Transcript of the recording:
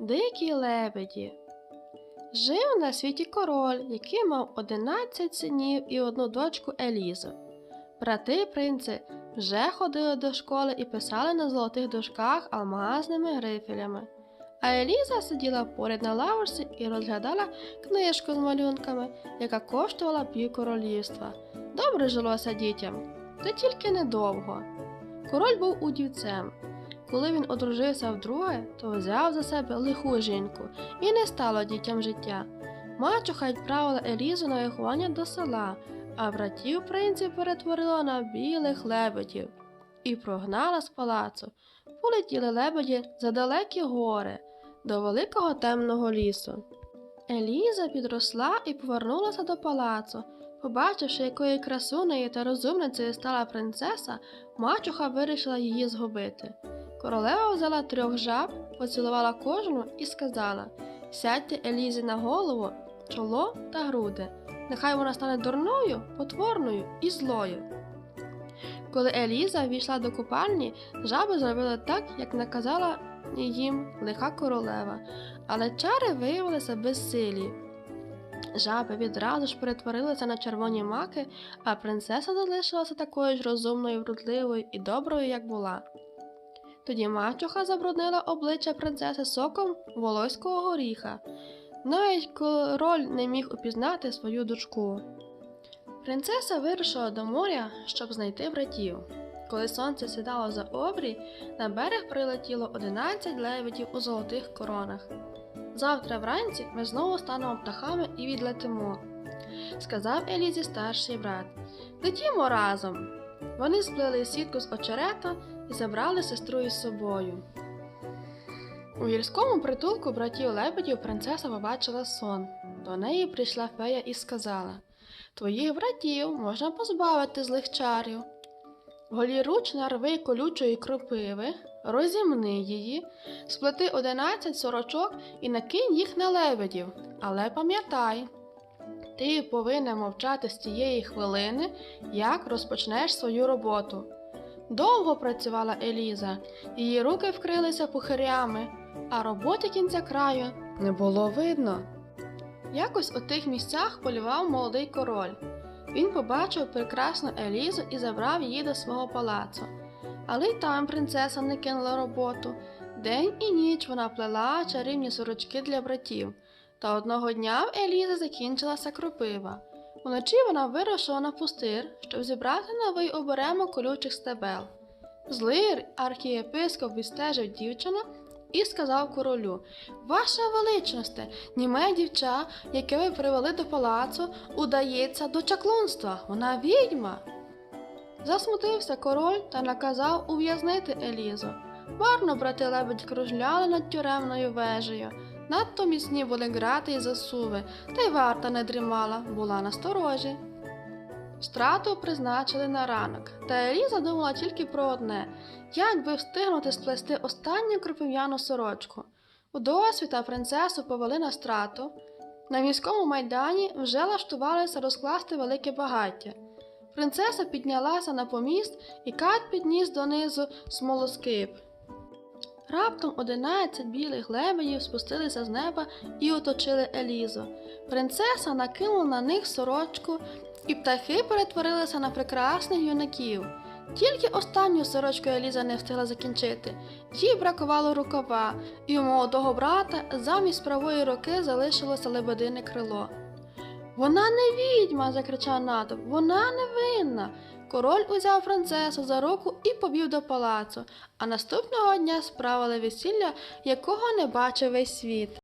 Дикі лебеді. Жив на світі король, який мав 11 синів і одну дочку Елізу. Брати принци вже ходили до школи і писали на золотих дошках алмазними грифелями. А Еліза сиділа поряд на лавочці і розглядала книжку з малюнками, яка коштувала пів королівства. Добре жилося дітям, та тільки недовго. Король був удівцем. Коли він одружився вдруге, то взяв за себе лиху жінку і не стало дітям життя. Мачуха відправила Елізу на виховання до села, а братів принців перетворила на білих лебедів і прогнала з палацу. Полетіли лебеді за далекі гори до великого темного лісу. Еліза підросла і повернулася до палацу. Побачивши, якою красунею та розумницею стала принцеса, мачуха вирішила її згубити. Королева взяла трьох жаб, поцілувала кожну і сказала: Сядьте Елізі на голову, чоло та груди. Нехай вона стане дурною, потворною і злою. Коли Еліза війшла до купальні, жаби зробили так, як наказала їм лиха королева, але чари виявилися безсилі. Жаби відразу ж перетворилися на червоні маки, а принцеса залишилася такою ж розумною, вродливою і доброю, як була. Тоді мачуха забруднила обличчя принцеси соком волоського горіха. Навіть король не міг упізнати свою дочку. Принцеса вирушила до моря, щоб знайти братів. Коли сонце сідало за обрій, на берег прилетіло 11 лебедів у золотих коронах. Завтра вранці ми знову станемо птахами і відлетимо, сказав Елізі старший брат. Летімо разом. Вони сплели сітку з очерета забрали сестру із собою. У гірському притулку братів лебедів принцеса побачила сон. До неї прийшла фея і сказала Твоїх братів можна позбавити злих чарів. Голіруч нарви колючої кропиви, розімни її, сплети одинадцять сорочок і накинь їх на лебедів. Але пам'ятай, ти повинен мовчати з тієї хвилини, як розпочнеш свою роботу. Довго працювала Еліза, її руки вкрилися пухирями, а роботи кінця краю не було видно. Якось у тих місцях полював молодий король. Він побачив прекрасну Елізу і забрав її до свого палацу. Але й там принцеса не кинула роботу. День і ніч вона плела чарівні сорочки для братів. Та одного дня в Елізи закінчилася кропива. Уночі вона вирушила на пустир, щоб зібрати новий оберемок колючих стебел. Злий архієпископ відстежив дівчину і сказав королю Ваша величність, німе дівча, яке ви привели до палацу, удається до чаклунства. Вона відьма. Засмутився король та наказав ув'язнити Елізу. Марно брати лебедь кружляли над тюремною вежею. Надто міцні були грати й засуви, та й варта не дрімала, була насторожі. Страту призначили на ранок, та Еліза думала тільки про одне як би встигнути сплести останню кропив'яну сорочку. У досвіта принцесу повели на страту. На міському майдані вже лаштувалися розкласти велике багаття. Принцеса піднялася на поміст і кат підніс донизу смолоскип. Раптом одинадцять білих лебедів спустилися з неба і оточили Елізу. Принцеса накинула на них сорочку, і птахи перетворилися на прекрасних юнаків. Тільки останню сорочку Еліза не встигла закінчити. Їй бракувало рукава, і у молодого брата замість правої руки залишилося лебедине крило. Вона не відьма, закричав натовп, вона невинна. Король узяв Францесу за руку і повів до палацу, а наступного дня справили весілля, якого не бачив весь світ.